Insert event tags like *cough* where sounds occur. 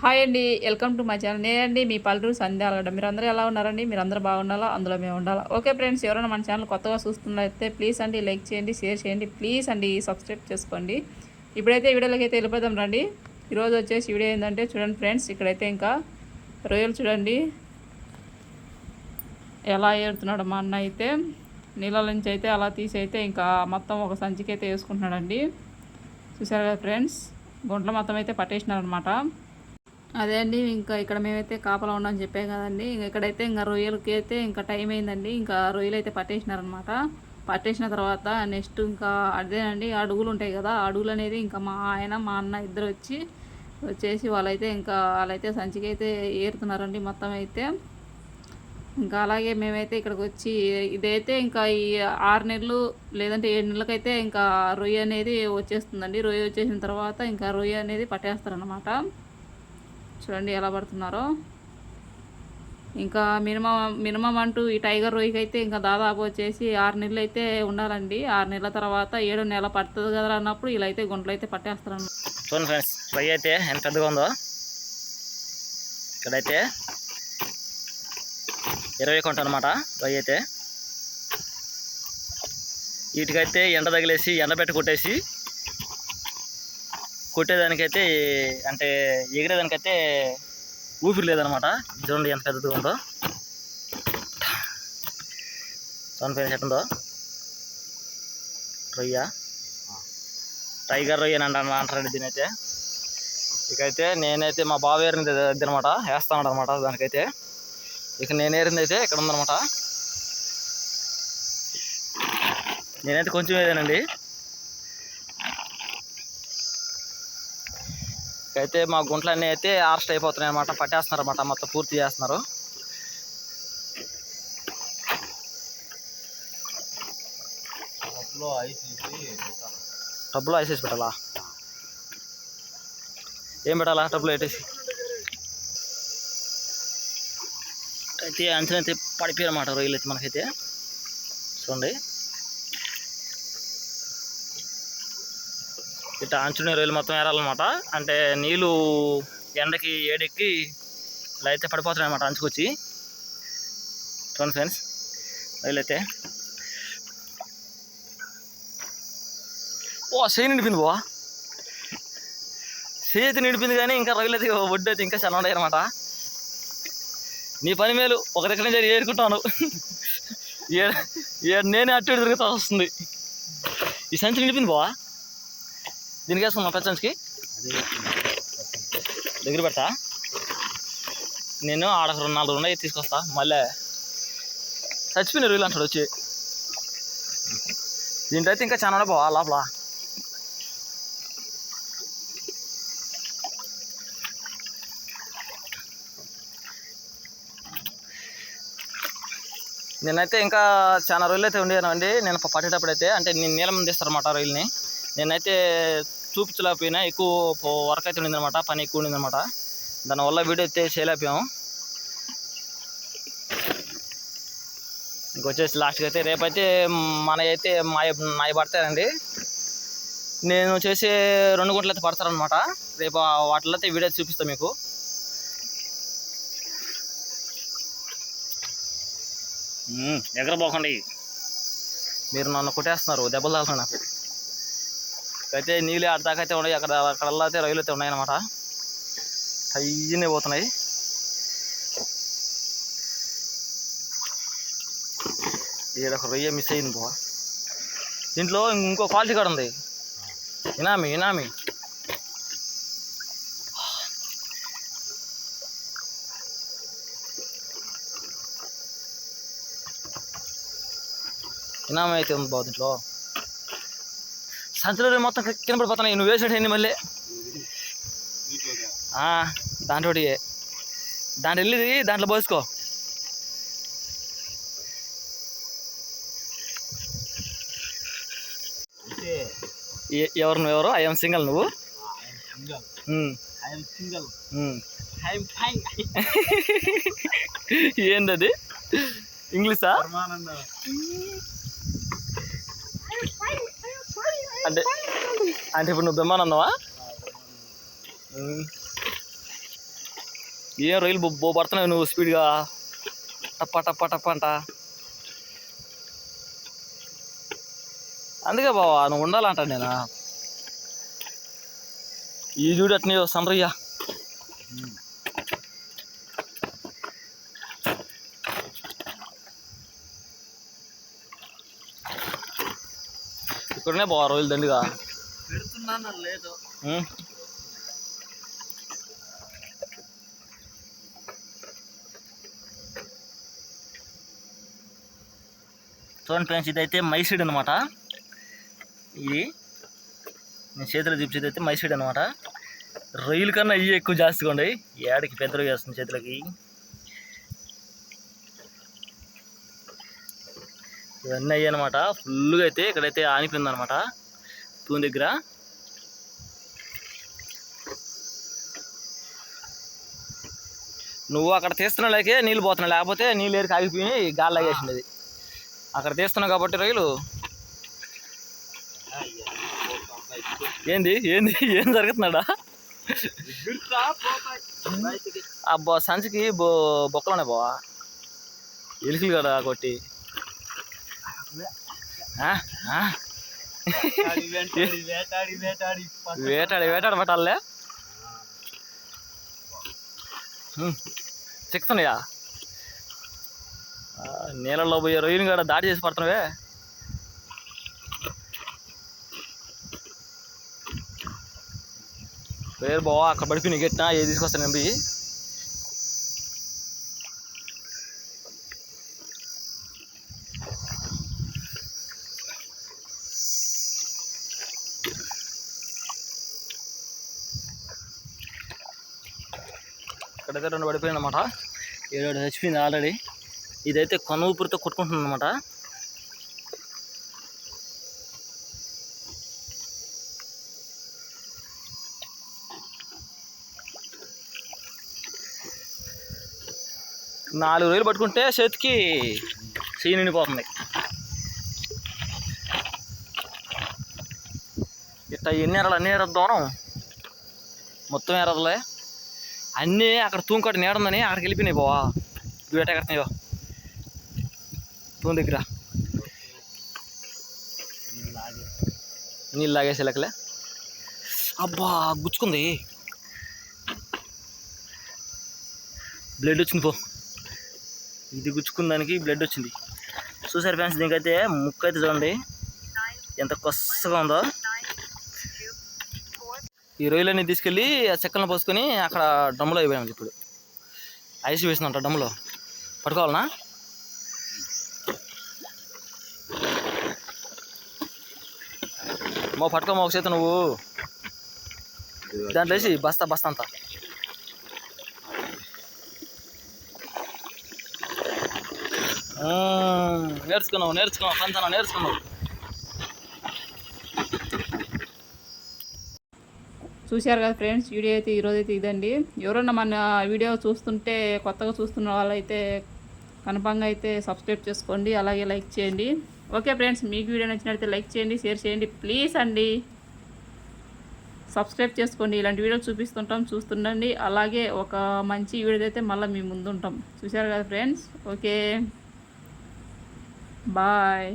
Hi అండి welcome to my channel నేనండి మీ పల్లెటూరు సంధ్యాలగడ్డ మీరు అందరూ ఎలా ఉన్నారండి? మీరు అందరూ బాగుండాలా అందులో మేము ఉండాలా? ఓకే ఫ్రెండ్స్ ఎవరైనా మన ఛానల్ కొత్తగా చూస్తున్నట్లయితే ప్లీజ్ అండి లైక్ చేయండి షేర్ చేయండి ప్లీజ్ అండి సబ్స్క్రైబ్ చేసుకోండి. ఇప్పుడైతే వీడియోలోకి అయితే వెళ్ళిపోదాం రండి. ఈరోజు వచ్చేసి వీడియో ఏంటంటే చూడండి ఫ్రెండ్స్ ఇక్కడైతే ఇంకా రొయ్యలు చూడండి. ఎలా ఏరుతున్నాడు మా అన్న అయితే. నీళ్ళ నుంచి అయితే అలా తీసి అయితే ఇంకా మొత్తం ఒక సంచికి అయితే వేసుకుంటున్నాడండి. చూసారు కదా ఫ్రెండ్స్ గుంట్ల మొత్తం అయితే పట్టేసినారనమాట అదే అండి ఇంకా ఇక్కడ మేమైతే కాపలా ఉన్నామని చెప్పే కదండి. ఇంకా ఇక్కడైతే ఇంకా రొయ్యలకి అయితే ఇంకా టైం అయిందండి. ఇంకా రొయ్యలు అయితే పట్టేసినారనమాట పట్టేసిన తర్వాత నెక్స్ట్ ఇంకా అదేనండి అడుగులు ఉంటాయి కదా ఆ అడుగులు అనేది ఇంకా మా ఆయన మా అన్న ఇద్దరు వచ్చి వచ్చేసి వాళ్ళైతే ఇంకా వాళ్ళైతే సంచికి అయితే ఏరుతున్నారండి మొత్తం అయితే. ఇంకా అలాగే మేమైతే ఇక్కడికి వచ్చి ఇదైతే ఇంకా ఈ ఆరు నెలలు లేదంటే ఏడు నెలలకైతే ఇంకా రొయ్య అనేది వచ్చేస్తుందండి. రొయ్య వచ్చేసిన తర్వాత ఇంకా రొయ్య అనేది పట్టేస్తారనమాట చూడండి ఎలా పడుతున్నారో. ఇంకా మినిమం మినిమం అంటూ ఈ టైగర్ రొయ్యకి అయితే ఇంకా దాదాపు వచ్చేసి ఆరు నెలలు అయితే ఉండాలండి. ఆరు నెలల తర్వాత ఏడు నెల పడుతుంది కదా అన్నప్పుడు ఇలా అయితే గుంటలు అయితే పట్టేస్తారన్నమాట చూడండి ఫ్రెండ్స్ ఫ్రై అయితే ఎంత పెద్దగా ఉందో. ఇక్కడైతే ఇరవై కొంట అనమాట ఫ్రై అయితే. వీటికైతే ఎండ తగిలేసి ఎండ పెట్టుకుంటేసి కొట్టేసి కొట్టేదానికైతే అంటే ఎగిరేదానికైతే ఊపిరి లేదనమాట. చూడండి ఎంత పెద్దది ఉందో. చూడండి చెట్టు ఉందో. రొయ్య. టైగర్ రొయ్యని అంట అంటారండి దీని అయితే ఇకైతే నేనైతే మా బావ ఏరింది అనమాట వేస్తాను అనమాట దానికైతే. ఇక నేను ఏరింది అయితే ఇక్కడ ఉందనమాట నేనైతే కొంచెం ఏదానండి అయితే మా గుంట్లన్నీ అయితే ఆర్స్ట్ అయిపోతున్నాయి అనమాట పట్టేస్తున్నారు అనమాట మొత్తం పూర్తి చేస్తున్నారు. టబ్లో ఐసేసి పెట్టాలా? ఏం పెట్టాలా టబ్లో పెట్టేసి అయితే అంచనా అయితే పడిపోయారు అన్నమాట రొయ్యలు అయితే మనకైతే. చూడండి. ఇట్లా అంచుని రొయ్యలు మొత్తం ఏరాలన్నమాట. అంటే నీళ్ళు ఎండకి ఏడెక్కి ఇలా అయితే పడిపోతున్నాయి అన్నమాట అంచుకొచ్చి. చూడండి ఫ్రెండ్స్ రొయ్యలు అయితే. ఓ చేయి నిండిపోయింది బా. చేతి అయితే నిండిపోయింది కానీ ఇంకా రొయ్యలు అయితే ఒడ్డు అయితే ఇంకా చాలా ఉన్నాయి అనమాట నీ పని మేలు ఒక దగ్గర నుంచి ఏరుకుంటాను. ఏ- నేనే అట్టు తిరుగుతా వస్తుంది. ఈ సంచి నిండిపోయింది బావా దీనికి వేసుకుందాం పెద్ద దగ్గర పెడతా. నేను ఆడ రెండు నాలుగు ఉన్నాయి తీసుకొస్తా. మళ్ళీ చచ్చిపోయిన రొయ్యలు అంటాడు వచ్చి. దీంట్లో అయితే ఇంకా చాలా ఉన్నాయి బావా లోపల. నేనైతే ఇంకా చాలా రోజులు అయితే ఉండేను నేను పట్టేటప్పుడు అయితే అంటే నేను నీలం తీస్తారన్నమాట రొయ్యల్ని నేనైతే చూపించలేకపోయినా ఎక్కువ వర్క్ అయితే ఉండిందనమాట పని ఎక్కువ ఉండిందనమాట దానివల్ల వీడియో అయితే చేయలేకపోయాము ఇంకొచ్చేసి లాస్ట్కి అయితే రేపైతే మన అయితే మా నాయ పడతారండి నేను చేసే రెండు గుంటలు అయితే పడతారనమాట రేపు వాటిలో అయితే వీడియో చూపిస్తాను మీకు. ఎగరబోకండి. మీరు నన్ను కొట్టేస్తున్నారు దెబ్బలు తాగుతున్నారు నాకు. అయితే నీళ్ళు ఆడదాకా అయితే ఉన్నాయి. అక్కడ అక్కడల్లా అయితే రైలు అయితే ఉన్నాయన్నమాట. అయ్యనే పోతున్నాయి. ఈడ ఒక రొయ్య మిస్ అయింది బా. దీంట్లో ఇంకో క్వాలిటీ కూడా ఉంది. ఇనామి ఇనామి. ఇనామి అయితే ఉంది బా దీంట్లో. సంచులు మొత్తం కిందపడిపోతున్నాయి నువ్వు వేసాడు మళ్ళీ. ఆ, దాంట్లో దాంట్లో వెళ్ళిది దాంట్లో పోసుకో. ఎవరు నువ్వు ఎవరు? ఐఎమ్ సింగల్ నువ్వు? *laughs* ఏందది? ఇంగ్లీషా? అంటే అంటే ఇప్పుడు నువ్వు బ్రహ్మానందవా ఉమ్. ఏం రొయ్యలు బో పడుతున్నావు నువ్వు స్పీడ్గా? టప్ప టప్ప టప్ప అంట. అందుకే బావా నువ్వు ఉండాలంట నేను? ఈ చూడు అట్నే సండ్రయ్యా ఇక్కడనే బావా రోజులు దండిగా. పెడుతున్నాను లేదు. ఉం? చూడండి ఫ్రెండ్స్ ఇదైతే మైసీడ్ అనమాట ఇది నేను చేతిలో చూపించేది అయితే మైసీడ్ అనమాట రొయ్యల కన్నా ఇవి ఎక్కువ జాస్తిగా ఉన్నాయి ఏడకి పెద్ద రొయ్య వస్తుంది చేతులకి. ఇవన్నీ అయ్యి అనమాట ఫుల్గా అయితే ఇక్కడైతే ఆనిపోయింది అనమాట తూని దగ్గర. నువ్వు అక్కడ తీస్తున్నా లేకే నీళ్ళు పోతున్నావు లేకపోతే నీళ్ళు ఏరికి ఆగిపోయి గాలి లాగేసింది అక్కడ తీస్తున్నావు కాబట్టి రొయ్యలు. ఏంది? ఏంది? ఏం జరుగుతున్నాడా? అబ్బా సంచికి బొ ఉన్నాయి బావా. ఎలుకలు కదా కొట్టి. వేటాడి వేటాడి పట్టాలే చిక్కుతున్నాయా ఆ, నీళ్ళల్లో పోయే రొయ్యను కూడా దాడి చేసి పడుతున్నావే. పేరు బావా అక్కడ పడిపోయి నీకు ఎట్టినా ఏది తీసుకొస్తాను ఎంపి ఇక్కడైతే రెండు పడిపోయింది అనమాట ఏడు చచ్చిపోయింది ఆల్రెడీ ఇదైతే కొన ఊపిరితో కొట్టుకుంటుంది అనమాట నాలుగు రోజులు పట్టుకుంటే చేతికి చెయ్యి నిండిపోతుంది. ఇట్లా ఎన్ని ఎరలు అన్ని ఎరలు దూరం మొత్తం ఎరలే అన్నీ అక్కడ తూంకటి నేడుందని ఉందని అక్కడికి వెళ్ళిపోయినాయి బావా. ఇవి ఎట్ట కడుతున్నాయో తూం దగ్గర. నీళ్ళు లాగేసి లెక్కలే. అబ్బా గుచ్చుకుంది. బ్లడ్ వచ్చింది పో. ఇది గుచ్చుకున్న దానికి బ్లడ్ వచ్చింది. చూసారు ఫ్రెండ్స్ దీనికైతే ముక్కు అయితే చూడండి. ఎంత కొస్తగా ఉందో. ఈ రొయ్యలన్నీ తీసుకెళ్ళి ఆ చెక్కలను పోసుకొని అక్కడ డమ్ములో అయిపోయాము ఇప్పుడు. ఐస్ వేసిందంట డమ్ములో పట్టుకోవాలనా? మా పట్టుకోమా ఒక చేత నువ్వు. దాంట్లో వేసి బస్తా బస్తా అంతా. నేర్చుకున్నావు నేర్చుకున్నావు పంచనా నేర్చుకున్నావు. చూశారు కదా ఫ్రెండ్స్ వీడియో అయితే ఈరోజు అయితే ఇదండి. ఎవరన్నా మన వీడియో చూస్తుంటే కొత్తగా చూస్తున్న వాళ్ళైతే కన్ఫామ్గా అయితే సబ్స్క్రైబ్ చేసుకోండి అలాగే లైక్ చేయండి. ఓకే ఫ్రెండ్స్ మీకు వీడియో నచ్చినట్లయితే లైక్ చేయండి షేర్ చేయండి ప్లీజ్ అండి. సబ్స్క్రైబ్ చేసుకోండి. ఇలాంటి వీడియోలు చూపిస్తుంటాం చూస్తుండండి. అలాగే ఒక మంచి వీడియో అయితే మళ్ళీ మీ ముందు ఉంటాం చూశారు కదా ఫ్రెండ్స్? ఓకే. బాయ్.